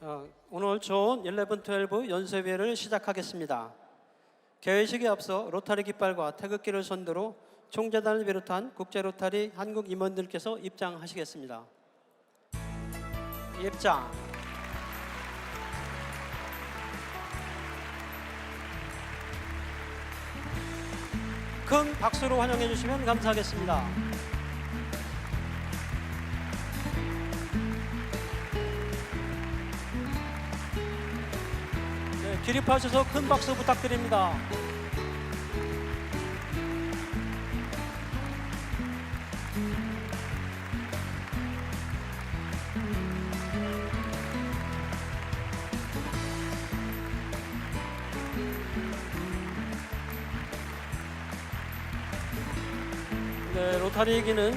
어, 오늘 좋은 11, 12 연세회를 시작하겠습니다. 개회식에 앞서 로타리 깃발과 태극기를 선두로 총재단을 비롯한 국제 로타리 한국 임원들께서 입장하시겠습니다. 입장. 큰 박수로 환영해 주시면 감사하겠습니다. 기립하셔서 큰 박수 부탁드립니다. 네, 로타리 기는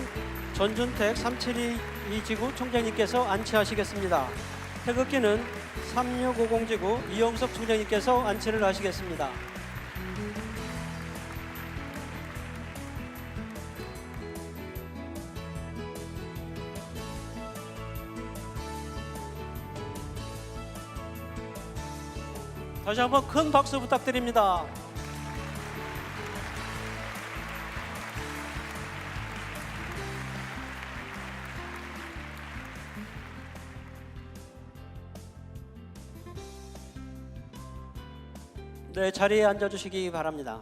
전준택 372 지구 총장님께서 안치하시겠습니다. 태극기는 3650 지구 이영석 총장님께서 안치를 하시겠습니다. 다시 한번 큰 박수 부탁드립니다. 네, 자리에 앉아 주시기 바랍니다.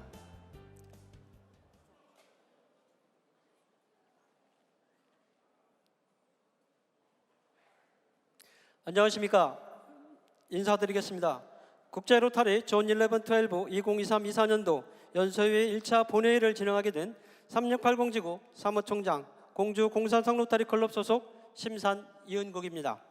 안녕하십니까? 인사드리겠습니다. 국제 로타리 존 11, 12 2023 24년도 연서회 1차 본회의를 진행하게 된 3680지구 사무총장 공주 공산성 로타리 클럽 소속 심산 이은국입니다.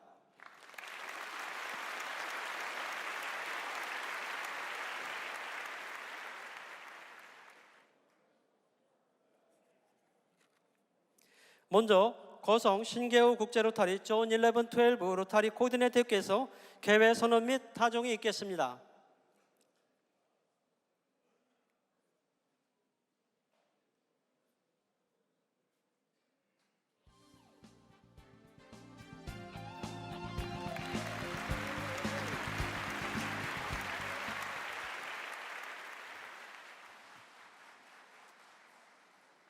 먼저 거성 신계호 국제 로타리 존 11, 12 로타리 코디네이터께서 개회 선언 및 타종이 있겠습니다.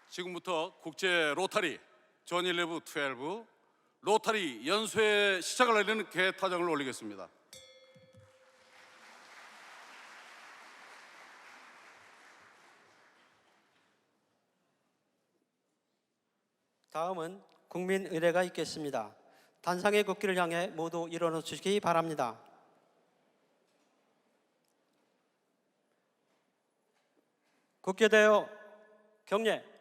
지금부터 국제 로타리 존 11, 12 로타리 연수회 시작을 알리는 개타장을 올리겠습니다. 다음은 국민 의례가 있겠습니다. 단상의 국기를 향해 모두 일어나 주시기 바랍니다. 국교대요 경례.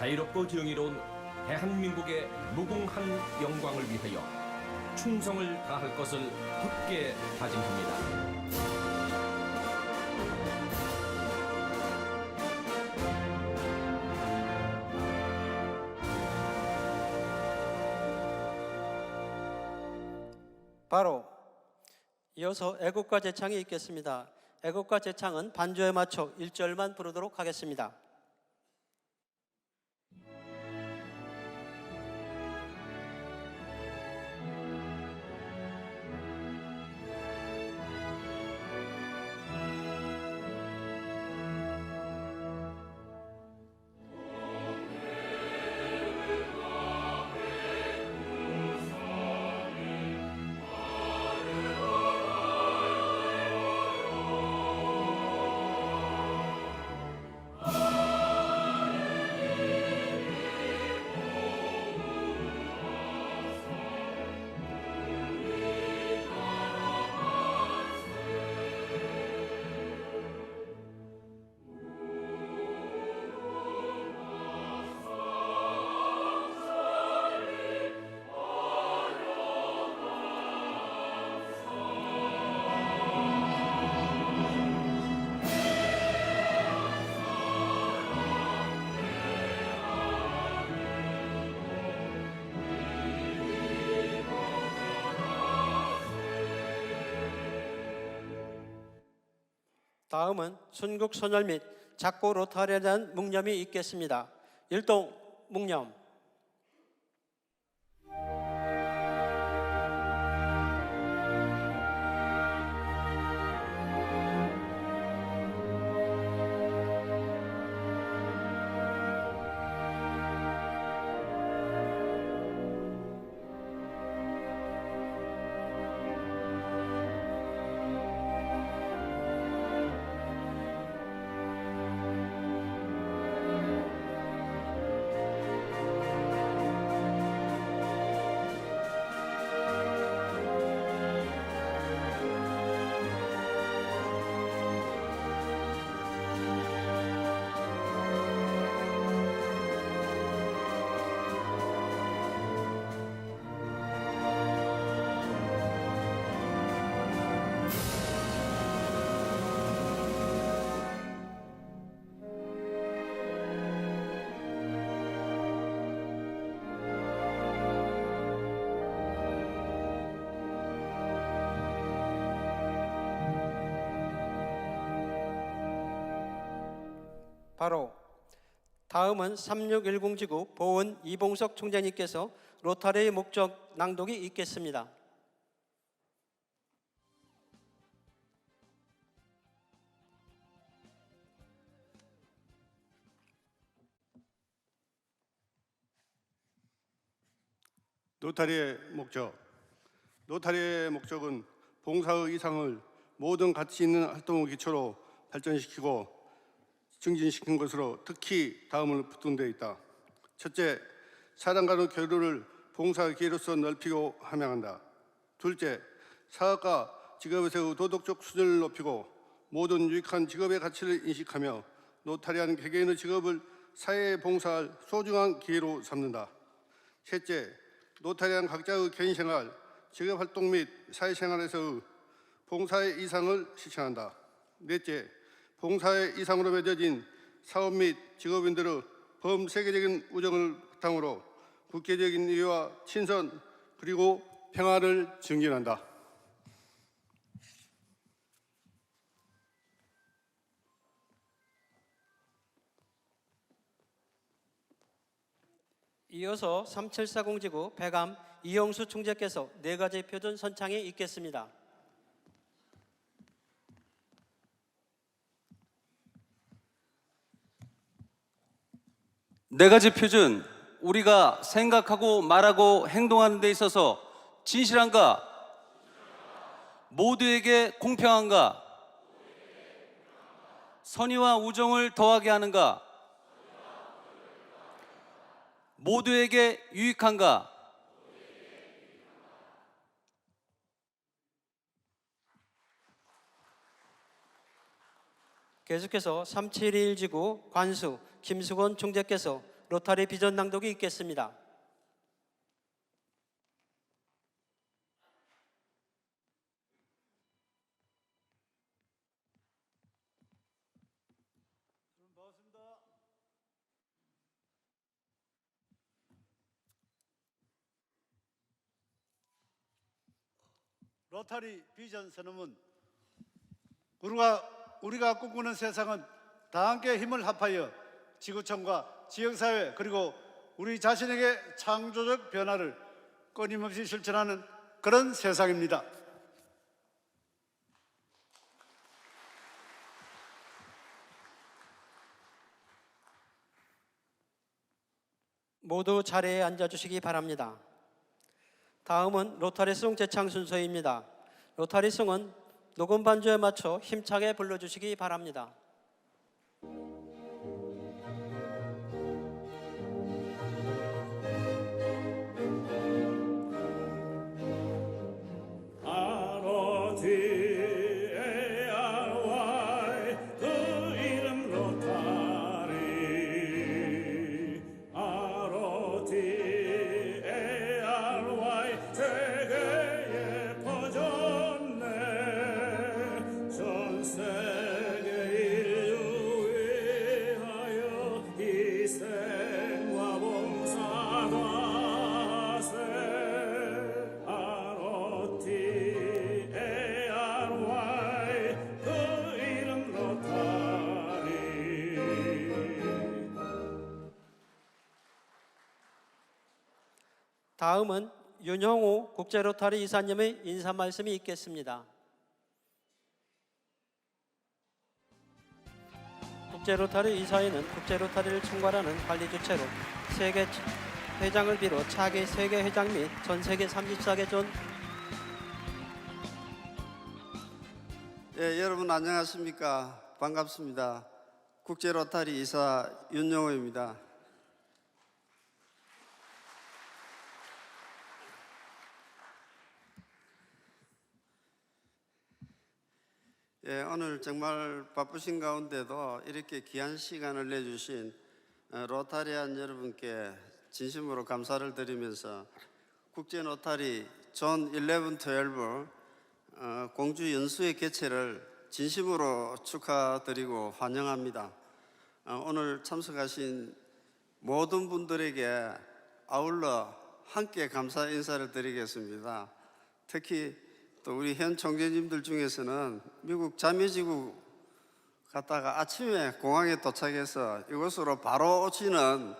자유롭고 정의로운 대한민국의 무궁한 영광을 위하여 충성을 다할 것을 굳게 다짐합니다. 바로 이어서 애국가 제창이 있겠습니다. 애국가 제창은 반주에 맞춰 1절만 부르도록 하겠습니다. 다음은 순국 선열 및 작고 로타리에 대한 묵념이 있겠습니다. 일동 묵념. 바로 다음은 3610지구 보은 이봉석 총장님께서 로타리의 목적 낭독이 있겠습니다. 노타리의 목적. 노타리의 목적은 봉사의 이상을 모든 가치 있는 활동을 기초로 발전시키고 증진시킨 것으로 특히 다음을 붙은 데 있다. 첫째, 사람 간의 교류를 봉사의 기회로서 넓히고 함양한다. 둘째, 사업과 직업에서의 도덕적 수준을 높이고 모든 유익한 직업의 가치를 인식하며 노타리한 개개인의 직업을 사회에 봉사할 소중한 기회로 삼는다. 셋째, 노타리한 각자의 개인 생활, 직업 활동 및 사회생활에서의 봉사의 이상을 실천한다. 넷째, 봉사의 이상으로 맺어진 사업 및 직업인들의 범세계적인 우정을 바탕으로 국제적인 이해와 친선 그리고 평화를 증진한다. 이어서 3740지구 배감 이영수 총재께서 네 가지 표준 선창에 있겠습니다. 네 가지 표준 우리가 생각하고 말하고 행동하는 데 있어서 진실한가? 모두에게 공평한가? 선의와 우정을 더하게 하는가? 모두에게 유익한가? 계속해서 3721지구 관수 김수건 총재께서 로타리 비전 낭독이 있겠습니다. 로타리 비전 선언문 우리가 우리가 꿈꾸는 세상은 다 함께 힘을 합하여 지구촌과 지역사회 그리고 우리 자신에게 창조적 변화를 끊임없이 실천하는 그런 세상입니다. 모두 자리에 앉아주시기 바랍니다. 다음은 로타리송 재창 순서입니다. 로타리송은 녹음 반주에 맞춰 힘차게 불러주시기 바랍니다. 다음은 윤형우 국제로타리 이사님의 인사 말씀이 있겠습니다. 국제로타리 이사회는 국제로타리를 총괄하는 관리 주체로 세계 회장을 비롯 차기 세계 회장 및 전 세계 34개 존 예, 여러분 안녕하십니까? 반갑습니다. 국제 로타리 이사 윤영호입니다. 예, 오늘 정말 바쁘신 가운데도 이렇게 귀한 시간을 내주신 어, 로타리안 여러분께 진심으로 감사를 드리면서 국제 로타리 존 11, 12 어, 공주 연수의 개최를 진심으로 축하드리고 환영합니다. 어, 오늘 참석하신 모든 분들에게 아울러 함께 감사 인사를 드리겠습니다. 특히 또 우리 현 총재님들 중에서는 미국 자매지구 갔다가 아침에 공항에 도착해서 이곳으로 바로 오시는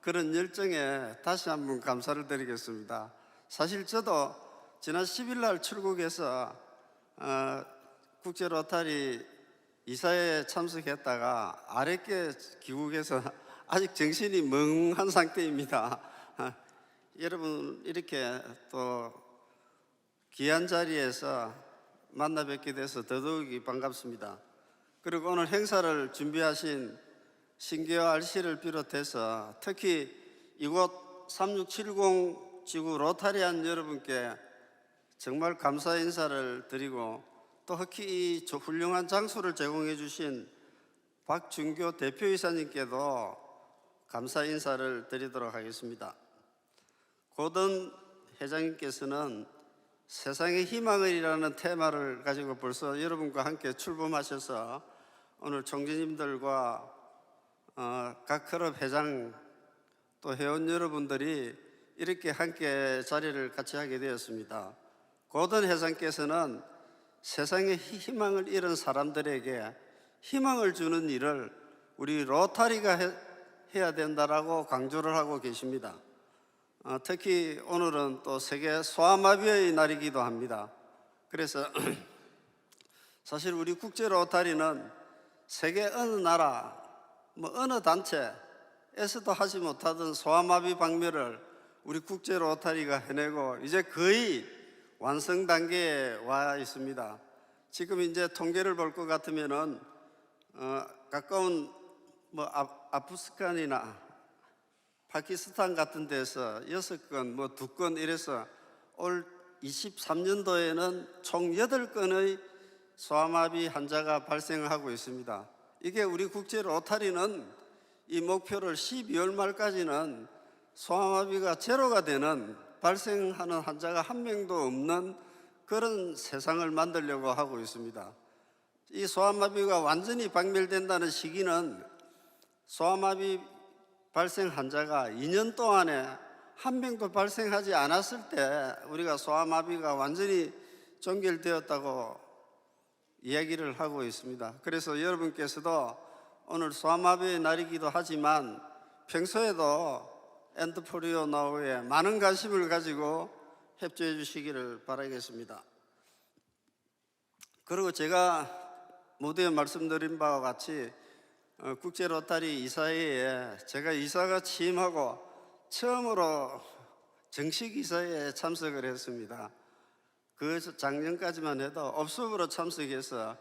그런 열정에 다시 한번 감사를 드리겠습니다. 사실 저도 지난 10일 날 출국해서 어, 국제 로타리 이사회에 참석했다가 아랫게 귀국해서 아직 정신이 멍한 상태입니다. 어, 여러분 이렇게 또 귀한 자리에서 만나 뵙게 돼서 더더욱이 반갑습니다. 그리고 오늘 행사를 준비하신 신기호 RC를 비롯해서 특히 이곳 3670 지구 로타리안 여러분께 정말 감사 인사를 드리고 또 특히 이저 훌륭한 장소를 제공해 주신 박준교 대표이사님께도 감사 인사를 드리도록 하겠습니다. 고든 회장님께서는 세상의 희망을이라는 테마를 가지고 벌써 여러분과 함께 출범하셔서 오늘 총재님들과 어, 각 클럽 회장 또 회원 여러분들이 이렇게 함께 자리를 같이 하게 되었습니다. 고든 회장께서는 세상에 희망을 잃은 사람들에게 희망을 주는 일을 우리 로타리가 해, 해야 된다라고 강조를 하고 계십니다. 어, 특히 오늘은 또 세계 소아마비의 날이기도 합니다. 그래서 사실 우리 국제 로타리는 세계 어느 나라, 뭐 어느 단체에서도 하지 못하던 소아마비 방면을 우리 국제 로타리가 해내고 이제 거의 완성 단계에 와 있습니다. 지금 이제 통계를 볼 것 같으면은 어, 가까운 뭐 아, 아프스칸이나 파키스탄 같은 데서 여섯 건, 뭐두건 이래서 올 23년도에는 총 여덟 건의 소아마비 환자가 발생하고 있습니다. 이게 우리 국제 로타리는 이 목표를 12월 말까지는 소아마비가 제로가 되는 발생하는 환자가 한 명도 없는 그런 세상을 만들려고 하고 있습니다. 이 소아마비가 완전히 박멸된다는 시기는 소아마비 발생 환자가 2년 동안에 한 명도 발생하지 않았을 때 우리가 소아마비가 완전히 종결되었다고 이야기를 하고 있습니다. 그래서 여러분께서도 오늘 소아마비의 날이기도 하지만 평소에도 엔드포리오 나우에 많은 관심을 가지고 협조해 주시기를 바라겠습니다. 그리고 제가 모두에 말씀드린 바와 같이 어, 국제 로타리 이사회에 제가 이사가 취임하고 처음으로 정식 이사회에 참석을 했습니다. 그 작년까지만 해도 업습으로 참석해서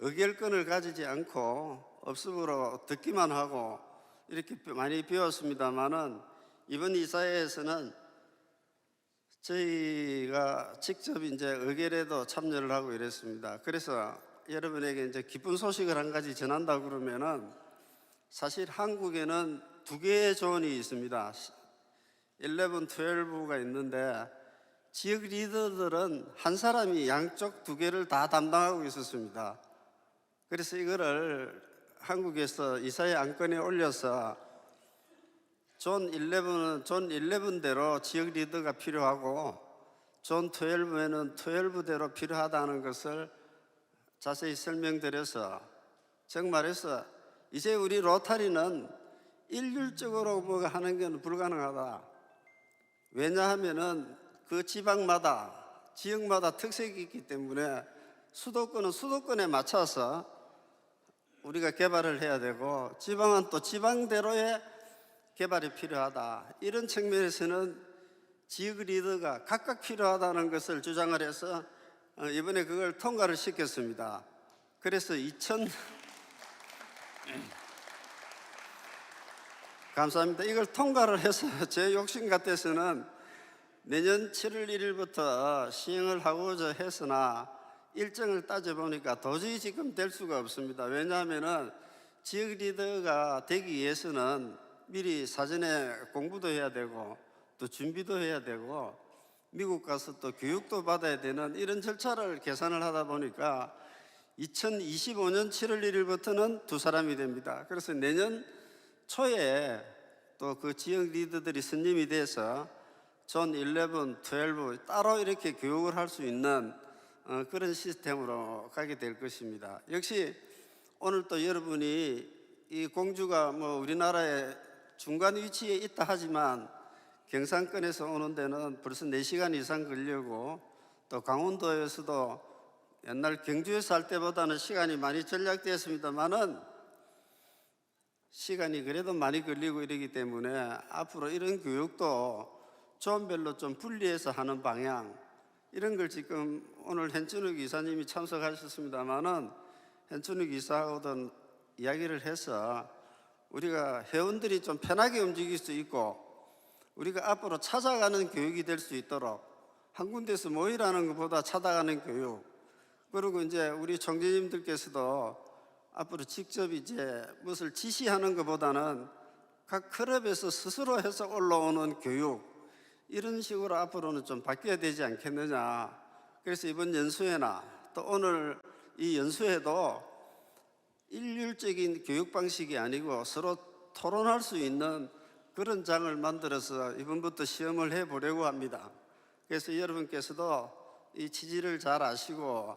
의결권을 가지지 않고 업습으로 듣기만 하고 이렇게 많이 배웠습니다만은 이번 이사회에서는 저희가 직접 이제 의결에도 참여를 하고 이랬습니다. 그래서 여러분에게 이제 기쁜 소식을 한 가지 전한다 그러면은 사실 한국에는 두 개의 존이 있습니다. 11, 12가 있는데 지역 리더들은 한 사람이 양쪽 두 개를 다 담당하고 있었습니다. 그래서 이거를 한국에서 이사회 안건에 올려서 존 11은 존 11대로 지역 리더가 필요하고 존 12에는 12대로 필요하다는 것을 자세히 설명드려서 정말해서 이제 우리 로타리는 일률적으로 뭐가 하는 건 불가능하다. 왜냐하면은 그 지방마다 지역마다 특색이 있기 때문에 수도권은 수도권에 맞춰서 우리가 개발을 해야 되고 지방은 또 지방대로의 개발이 필요하다. 이런 측면에서는 지역 리더가 각각 필요하다는 것을 주장을 해서 어, 이번에 그걸 통과를 시켰습니다. 그래서 2000 감사합니다. 이걸 통과를 해서 제 욕심 같아서는 내년 7월 1일부터 시행을 하고자 했으나 일정을 따져보니까 도저히 지금 될 수가 없습니다. 왜냐하면은 지역 리더가 되기 위해서는 미리 사전에 공부도 해야 되고 또 준비도 해야 되고 미국 가서 또 교육도 받아야 되는 이런 절차를 계산을 하다 보니까 2025년 7월 1일부터는 두 사람이 됩니다. 그래서 내년 초에 또 그 지역 리더들이 선임이 돼서 존 11, 12 따로 이렇게 교육을 할 수 있는 어, 그런 시스템으로 가게 될 것입니다. 역시 오늘 또 여러분이 이 공주가 뭐 우리나라의 중간 위치에 있다 하지만 경상권에서 오는 데는 벌써 4시간 이상 걸리고 또 강원도에서도 옛날 경주에서 살 때보다는 시간이 많이 절약되었습니다만은 시간이 그래도 많이 걸리고 이러기 때문에 앞으로 이런 교육도 조원별로 좀 분리해서 하는 방향 이런 걸 지금 오늘 hen춘우 기사님이 참석하셨습니다마는 hen춘우 기사하고도 이야기를 해서 우리가 회원들이 좀 편하게 움직일 수 있고 우리가 앞으로 찾아가는 교육이 될 수 있도록 한 군데서 모이라는 것보다 찾아가는 교육 그리고 이제 우리 총재님들께서도 앞으로 직접 이제 무엇을 지시하는 것보다는 각 클럽에서 스스로 해서 올라오는 교육 이런 식으로 앞으로는 좀 바뀌어야 되지 않겠느냐. 그래서 이번 연수회나 또 오늘 이 연수회도 일률적인 교육 방식이 아니고 서로 토론할 수 있는 그런 장을 만들어서 이번부터 시험을 해 보려고 합니다. 그래서 여러분께서도 이 취지를 잘 아시고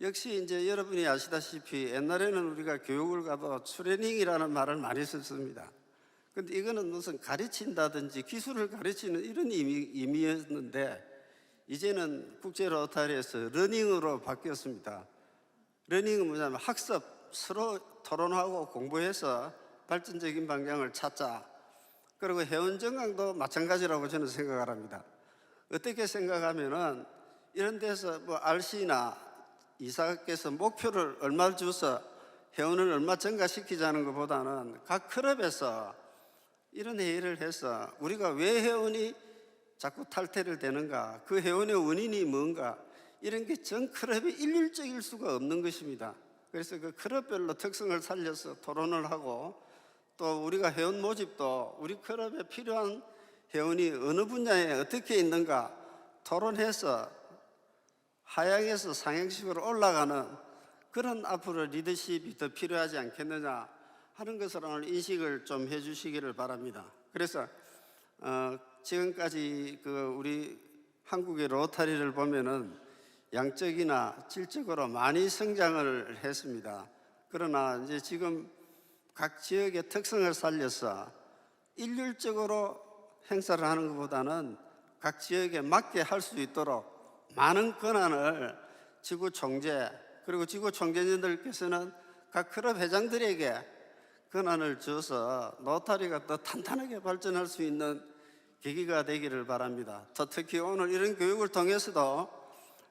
역시 이제 여러분이 아시다시피 옛날에는 우리가 교육을 가도 트레이닝이라는 말을 많이 썼습니다. 근데 이거는 무슨 가르친다든지 기술을 가르치는 이런 의미, 의미였는데 이제는 국제 로타리에서 러닝으로 바뀌었습니다. 러닝은 뭐냐면 학습, 서로 토론하고 공부해서 발전적인 방향을 찾자. 그리고 회원 정강도 마찬가지라고 저는 생각을 합니다. 어떻게 생각하면은 이런 데서 뭐 RC나 이사께서 목표를 얼마를 줘서 회원을 얼마 증가시키자는 것보다는 각 클럽에서 이런 회의를 해서 우리가 왜 회원이 자꾸 탈퇴를 되는가, 그 회원의 원인이 뭔가 이런 게 전 클럽이 일률적일 수가 없는 것입니다. 그래서 그 클럽별로 특성을 살려서 토론을 하고 또 우리가 회원 모집도 우리 클럽에 필요한 회원이 어느 분야에 어떻게 있는가 토론해서 하향에서 상향식으로 올라가는 그런 앞으로 리더십이 더 필요하지 않겠느냐 하는 것을 오늘 인식을 좀 해주시기를 바랍니다. 그래서 어, 지금까지 그 우리 한국의 로타리를 보면은 양적이나 질적으로 많이 성장을 했습니다. 그러나 이제 지금 각 지역의 특성을 살려서 일률적으로 행사를 하는 것보다는 각 지역에 맞게 할 수 있도록 많은 권한을 지구 총재 그리고 지구 총재님들께서는 각 클럽 회장들에게 권한을 줘서 노타리가 더 탄탄하게 발전할 수 있는 계기가 되기를 바랍니다. 더 특히 오늘 이런 교육을 통해서도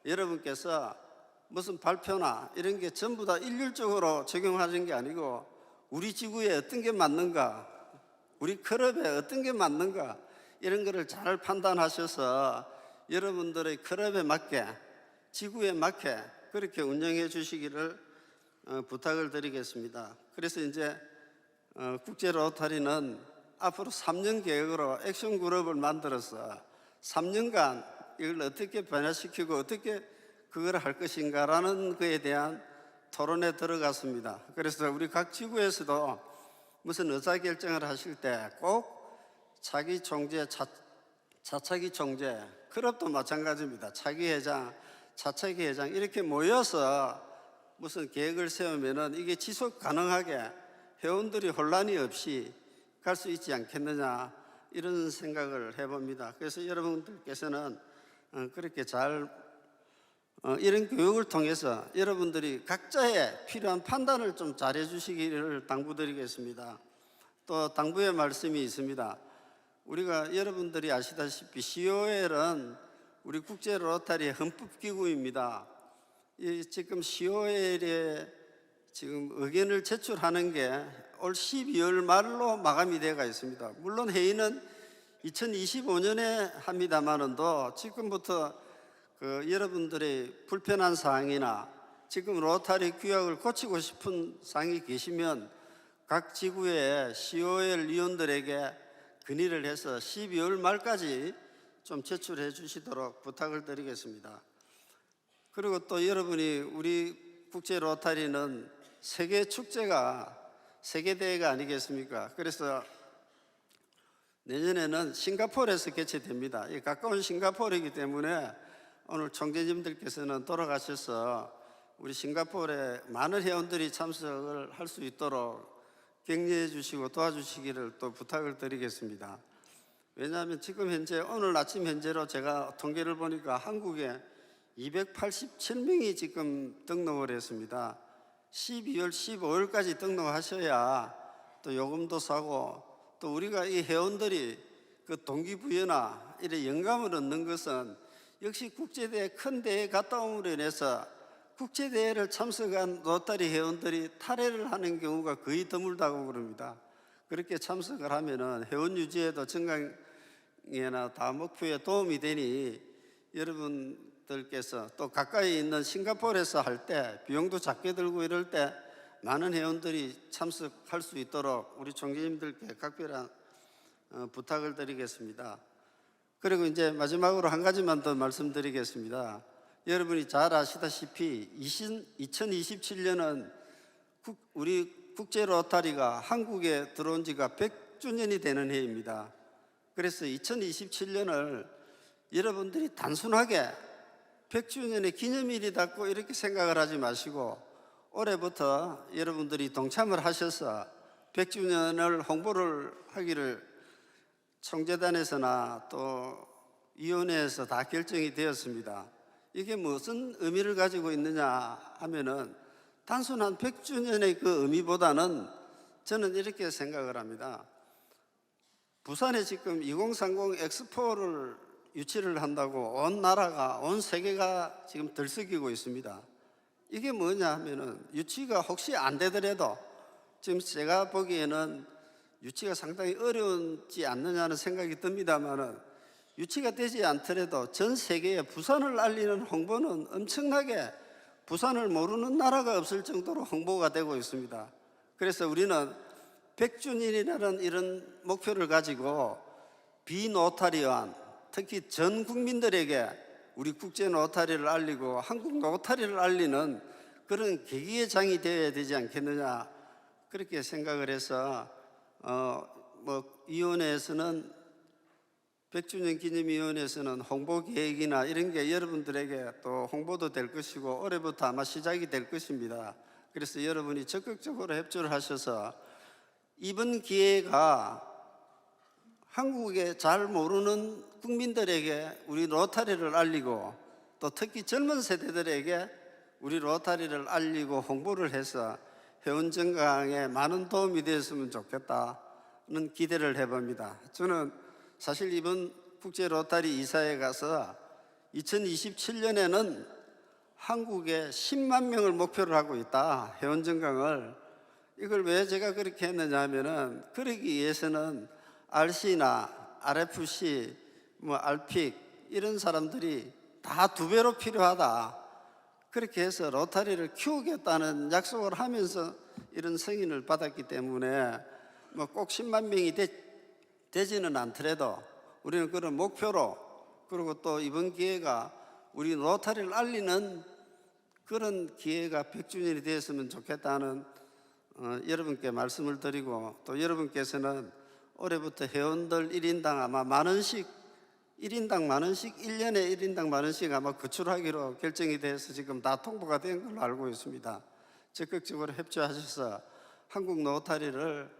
여러분께서 무슨 발표나 이런 게 전부 다 일률적으로 적용하는 게 아니고 우리 지구에 어떤 게 맞는가, 우리 클럽에 어떤 게 맞는가 이런 거를 잘 판단하셔서 여러분들의 클럽에 맞게 지구에 맞게 그렇게 운영해 주시기를 어, 부탁을 드리겠습니다. 그래서 이제 어, 국제 로타리는 앞으로 3년 계획으로 액션 그룹을 만들어서 3년간 이걸 어떻게 변화시키고 어떻게 그걸 할 것인가라는 것에 대한 토론에 들어갔습니다. 그래서 우리 각 지구에서도 무슨 의사 결정을 하실 때 꼭 자기 총재, 자, 자차기 총재, 클럽도 마찬가지입니다. 차기 회장, 자차기 회장 이렇게 모여서 무슨 계획을 세우면은 이게 지속 가능하게 회원들이 혼란이 없이 갈 수 있지 않겠느냐 이런 생각을 해봅니다. 그래서 여러분들께서는 어, 그렇게 잘 어, 이런 교육을 통해서 여러분들이 각자의 필요한 판단을 좀 잘해 주시기를 당부드리겠습니다. 또 당부의 말씀이 있습니다. 우리가 여러분들이 아시다시피 COL은 우리 국제 로타리 헌법 기구입니다. 이 지금 COL에 지금 의견을 제출하는 게 올 12월 말로 마감이 되어 있습니다. 물론 회의는 2025년에 합니다만은도 지금부터 그 여러분들의 불편한 사항이나 지금 로타리 규약을 고치고 싶은 사항이 계시면 각 지구의 COL 위원들에게 건의를 해서 12월 말까지 좀 제출해 주시도록 부탁을 드리겠습니다. 그리고 또 여러분이 우리 국제 로타리는 세계 축제가 세계 대회가 아니겠습니까? 그래서 내년에는 싱가포르에서 개최됩니다. 이 가까운 싱가포르이기 때문에 오늘 총재님들께서는 돌아가셔서 우리 싱가포르에 많은 회원들이 참석을 할 수 있도록 격려해 주시고 도와주시기를 또 부탁을 드리겠습니다. 왜냐하면 지금 현재 오늘 아침 현재로 제가 통계를 보니까 한국에 287명이 지금 등록을 했습니다. 12월 15일까지 등록하셔야 또 요금도 사고 또 우리가 이 회원들이 그 동기부여나 이래 영감을 얻는 것은 역시 국제대회 큰 대회 갔다 옴으로 인해서 국제대회를 참석한 로타리 회원들이 탈회를 하는 경우가 거의 드물다고 그럽니다. 그렇게 참석을 하면은 회원 유지에도 건강에나 다 목표에 도움이 되니 여러분들께서 또 가까이 있는 싱가포르에서 할 때 비용도 작게 들고 이럴 때 많은 회원들이 참석할 수 있도록 우리 총재님들께 각별한 어, 부탁을 드리겠습니다. 그리고 이제 마지막으로 한 가지만 더 말씀드리겠습니다. 여러분이 잘 아시다시피 2027년은 우리 국제 로타리가 한국에 들어온 지가 100주년이 되는 해입니다. 그래서 2027년을 여러분들이 단순하게 100주년의 기념일이다고 이렇게 생각을 하지 마시고 올해부터 여러분들이 동참을 하셔서 100주년을 홍보를 하기를 총재단에서나 또 위원회에서 다 결정이 되었습니다. 이게 무슨 의미를 가지고 있느냐 하면은 단순한 100주년의 그 의미보다는 저는 이렇게 생각을 합니다. 부산에 지금 2030 엑스포를 유치를 한다고 온 나라가 온 세계가 지금 들썩이고 있습니다. 이게 뭐냐 하면은 유치가 혹시 안 되더라도 지금 제가 보기에는 유치가 상당히 어려운지 않느냐는 생각이 듭니다만은 유치가 되지 않더라도 전 세계에 부산을 알리는 홍보는 엄청나게 부산을 모르는 나라가 없을 정도로 홍보가 되고 있습니다. 그래서 우리는 100주년이라는 이런 목표를 가지고 비노타리완 특히 전 국민들에게 우리 국제 노타리를 알리고 한국 노타리를 알리는 그런 계기의 장이 되어야 되지 않겠느냐 그렇게 생각을 해서 어뭐 위원회에서는 100주년 기념위원회에서는 홍보 계획이나 이런 게 여러분들에게 또 홍보도 될 것이고 올해부터 아마 시작이 될 것입니다. 그래서 여러분이 적극적으로 협조를 하셔서 이번 기회가 한국에 잘 모르는 국민들에게 우리 로타리를 알리고 또 특히 젊은 세대들에게 우리 로타리를 알리고 홍보를 해서 회원 증강에 많은 도움이 되었으면 좋겠다는 기대를 해봅니다. 저는 사실 이번 국제 로타리 이사에 가서 2027년에는 한국에 10만 명을 목표로 하고 있다. 회원 증강을 이걸 왜 제가 그렇게 했느냐 하면은 그러기 위해서는 RC나 RFC, 뭐 RPIC 이런 사람들이 다 두 배로 필요하다. 그렇게 해서 로타리를 키우겠다는 약속을 하면서 이런 승인을 받았기 때문에 뭐 꼭 10만 명이 되, 되지는 않더라도 우리는 그런 목표로 그리고 또 이번 기회가 우리 로타리를 알리는 그런 기회가 100주년이 되었으면 좋겠다는 어, 여러분께 말씀을 드리고 또 여러분께서는 올해부터 회원들 1인당 아마 만 원씩 1인당 만 원씩 1년에 1인당 만 원씩 아마 구출하기로 결정이 돼서 지금 다 통보가 된 걸로 알고 있습니다. 적극적으로 협조하셔서 한국 노타리를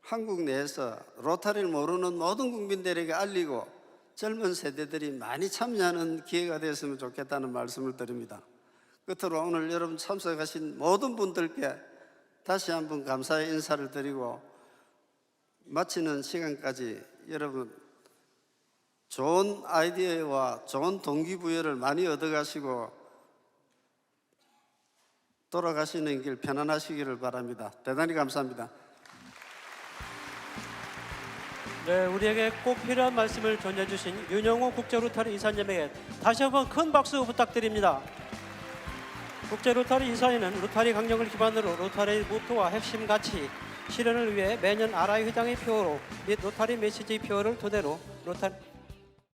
한국 내에서 로타리를 모르는 모든 국민들에게 알리고 젊은 세대들이 많이 참여하는 기회가 되었으면 좋겠다는 말씀을 드립니다. 끝으로 오늘 여러분 참석하신 모든 분들께 다시 한번 감사의 인사를 드리고 마치는 시간까지 여러분 좋은 아이디어와 좋은 동기부여를 많이 얻어가시고 돌아가시는 길 편안하시기를 바랍니다. 대단히 감사합니다. 네, 우리에게 꼭 필요한 말씀을 전해주신 윤영호 국제 로타리 이사님에게 다시 한번 큰 박수 부탁드립니다. 국제 로타리 이사회는 로타리 강령을 기반으로 로타리의 모토와 핵심 가치 실현을 위해 매년 아라이 회장의 표어로 및 로타리 메시지 표어를 토대로 로타리